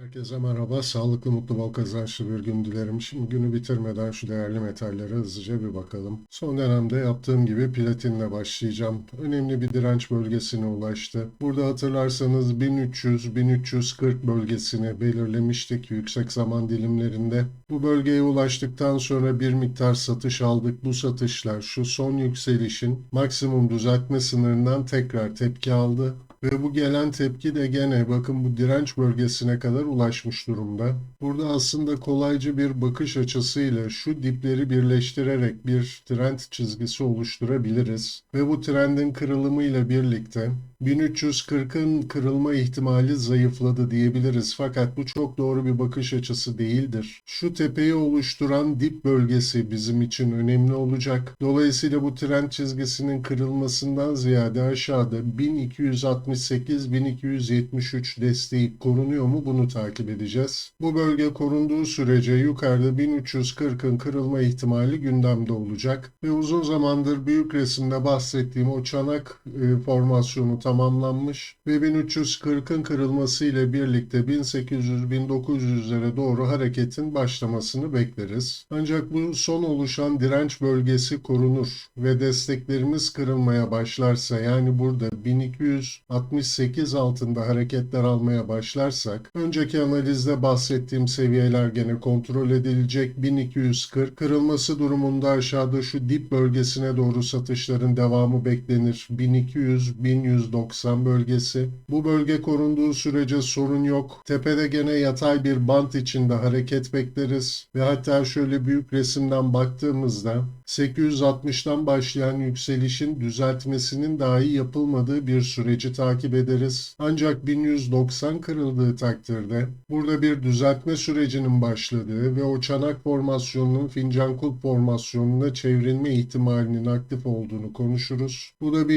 Herkese merhaba. Sağlıklı, mutlu, bol kazançlı bir gün dilerim. Şimdi günü bitirmeden şu değerli metallere hızlıca bir bakalım. Son dönemde yaptığım gibi platinle başlayacağım. Önemli bir direnç bölgesine ulaştı. Burada hatırlarsanız 1300-1340 bölgesini belirlemiştik yüksek zaman dilimlerinde. Bu bölgeye ulaştıktan sonra bir miktar satış aldık. Bu satışlar şu son yükselişin maksimum düzeltme sınırından tekrar tepki aldı. Ve bu gelen tepki de gene bakın bu direnç bölgesine kadar ulaşmış durumda. Burada aslında kolayca bir bakış açısıyla şu dipleri birleştirerek bir trend çizgisi oluşturabiliriz. Ve bu trendin kırılımıyla birlikte 1340'ın kırılma ihtimali zayıfladı diyebiliriz. Fakat bu çok doğru bir bakış açısı değildir. Şu tepeyi oluşturan dip bölgesi bizim için önemli olacak. Dolayısıyla bu trend çizgisinin kırılmasından ziyade aşağıda 1268-1273 desteği korunuyor mu bunu takip edeceğiz. Bu bölge korunduğu sürece yukarıda 1340'ın kırılma ihtimali gündemde olacak. Ve uzun zamandır büyük resimde bahsettiğim o çanak e, formasyonu tamamlanmış ve 1340'ın kırılması ile birlikte 1800-1900'lere doğru hareketin başlamasını bekleriz. Ancak bu son oluşan direnç bölgesi korunur ve desteklerimiz kırılmaya başlarsa yani burada 1268 altında hareketler almaya başlarsak önceki analizde bahsettiğim seviyeler gene kontrol edilecek 1240 kırılması durumunda aşağıda şu dip bölgesine doğru satışların devamı beklenir 1200 1190 bölgesi bu bölge korunduğu sürece sorun yok tepede gene yatay bir bant içinde hareket bekleriz ve hatta şöyle büyük resimden baktığımızda 860'tan başlayan yükselişin düzeltmesinin dahi yapılmadığı bir süreci takip ederiz. Ancak 1190 kırıldığı takdirde burada bir düzeltme sürecinin başladığı ve o çanak formasyonunun fincan kulp formasyonuna çevrilme ihtimalinin aktif olduğunu konuşuruz. Bu da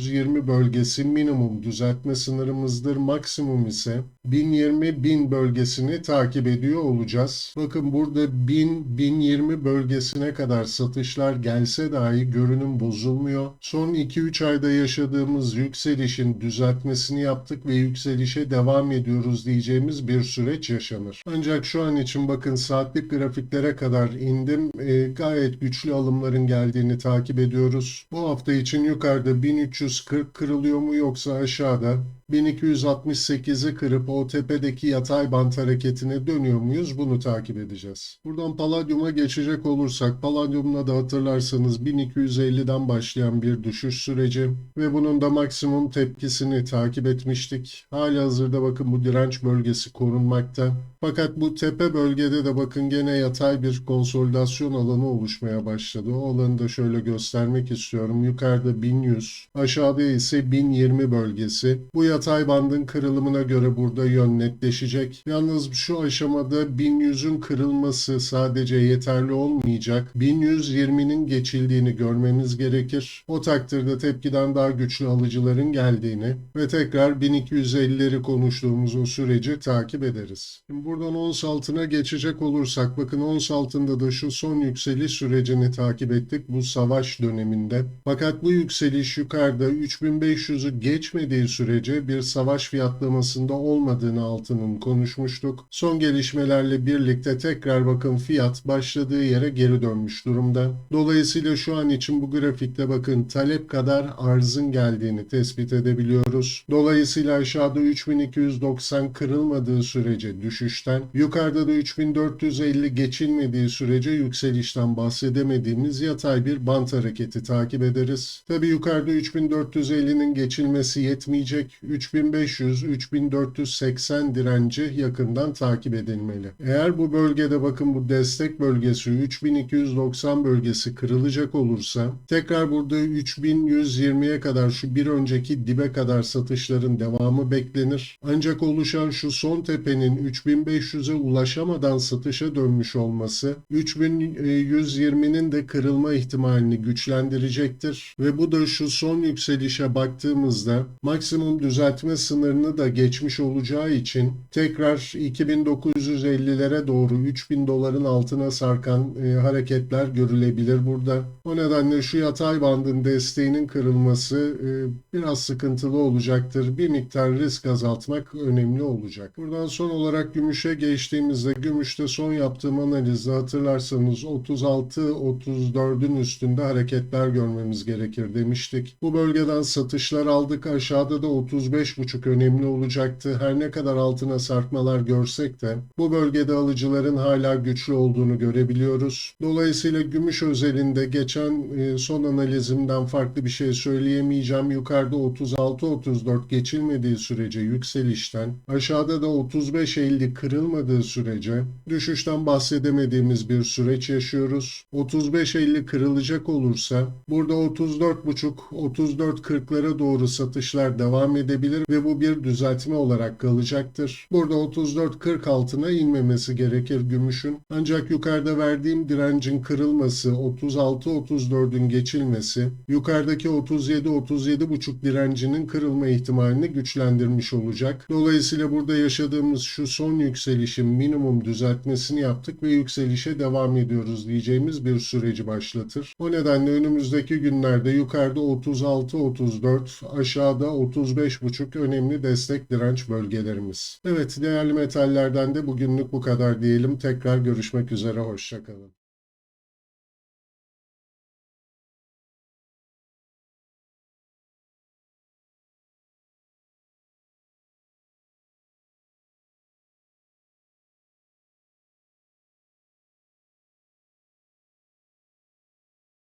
1140-1120 bölgesi minimum düzeltme sınırımızdır. Maksimum ise 1020-1000 bölgesini takip ediyor olacağız. Bakın burada 1000-1020 bölgesine kadar satışlar gelse dahi görünüm bozulmuyor. Son 2-3 ayda yaşadığımız yükselişin düzeltmesini yaptık ve yükselişe devam ediyoruz diyeceğimiz bir süreç yaşanır. Ancak şu an için bakın saatlik grafiklere kadar indim. E, gayet güçlü alımların geldiğini takip ediyoruz. Bu hafta için yukarıda 1340 kırılıyor mu yoksa aşağıda 1268'i kırıp o tepedeki yatay bant hareketine dönüyor muyuz? Bunu takip edeceğiz. Buradan Palladium'a geçecek olursak Palladium'la da hatırlarsanız 1250'den başlayan bir düşüş süreci ve bunun da maksimum tepkisini takip etmiştik. Hali hazırda bakın bu direnç bölgesi korunmakta. Fakat bu tepe bölgede de bakın gene yatay bir konsolidasyon alanı oluşmaya başladı. O alanı da şöyle göstermek istiyorum. Yukarıda 1100, aşağıda ise 1020 bölgesi. Bu yatay bandın kırılımına göre burada yön netleşecek. Yalnız şu aşamada 1100'ün kırılması sadece yeterli olmayacak. 1120'nin geçildiğini görmemiz gerekir. O takdirde tepkiden daha güçlü alıcıların geldiğini ve tekrar 1250'leri konuştuğumuz o süreci takip ederiz. Şimdi buradan ons altına geçecek olursak bakın ons altında da şu son yükseliş sürecini takip ettik bu savaş döneminde. Fakat bu yükseliş yukarıda 3500'ü geçmediği sürece bir savaş fiyatlamasında olmadığını altının konuşmuştuk. Son gelişmelerle birlikte tekrar bakın fiyat başladığı yere geri dönmüş durumda. Dolayısıyla şu an için bu grafikte bakın talep kadar arzın geldiğini tespit edebiliyoruz. Dolayısıyla aşağıda 3290 kırılmadığı sürece düşüşten, yukarıda da 3450 geçilmediği sürece yükselişten bahsedemediğimiz yatay bir bant hareketi takip ederiz. Tabi yukarıda 3450'nin geçilmesi yetmeyecek. 3500-3480 direnci yakından takip edilmeli. Eğer bu bölgede bakın bu destek bölgesi 3290 bölgesi kırılacak olursa tekrar burada 3120'ye kadar şu bir önceki dibe kadar satışların devamı beklenir. Ancak oluşan şu son tepenin 3500'e ulaşamadan satışa dönmüş olması 3120'nin de kırılma ihtimalini güçlendirecektir ve bu da şu son yükselişe baktığımızda maksimum düzen düzeltme sınırını da geçmiş olacağı için tekrar 2950'lere doğru 3000 doların altına sarkan e, hareketler görülebilir burada. O nedenle şu yatay bandın desteğinin kırılması e, biraz sıkıntılı olacaktır. Bir miktar risk azaltmak önemli olacak. Buradan son olarak gümüşe geçtiğimizde gümüşte son yaptığım analizde hatırlarsanız 36-34'ün üstünde hareketler görmemiz gerekir demiştik. Bu bölgeden satışlar aldık. Aşağıda da 35.5 önemli olacaktı. Her ne kadar altına sarkmalar görsek de bu bölgede alıcıların hala güçlü olduğunu görebiliyoruz. Dolayısıyla gümüş özelinde geçen e, son analizimden farklı bir şey söyleyemeyeceğim. Yukarıda 36-34 geçilmediği sürece yükselişten, aşağıda da 35-50 kırılmadığı sürece düşüşten bahsedemediğimiz bir süreç yaşıyoruz. 35-50 kırılacak olursa burada 34.5-34.40'lara doğru satışlar devam edebilir ve bu bir düzeltme olarak kalacaktır. Burada 34.40 altına inmemesi gerekir gümüşün. Ancak yukarıda verdiğim direncin kırılması, 36-34'ün geçilmesi, yukarıdaki 37-37.5 direncinin kırılma ihtimalini güçlendirmiş olacak. Dolayısıyla burada yaşadığımız şu son yükselişin minimum düzeltmesini yaptık ve yükselişe devam ediyoruz diyeceğimiz bir süreci başlatır. O nedenle önümüzdeki günlerde yukarıda 36-34, aşağıda 35.5 önemli destek direnç bölgelerimiz. Evet değerli metallerden de bugünlük bu kadar diyelim. Tekrar görüşmek üzere, hoşçakalın.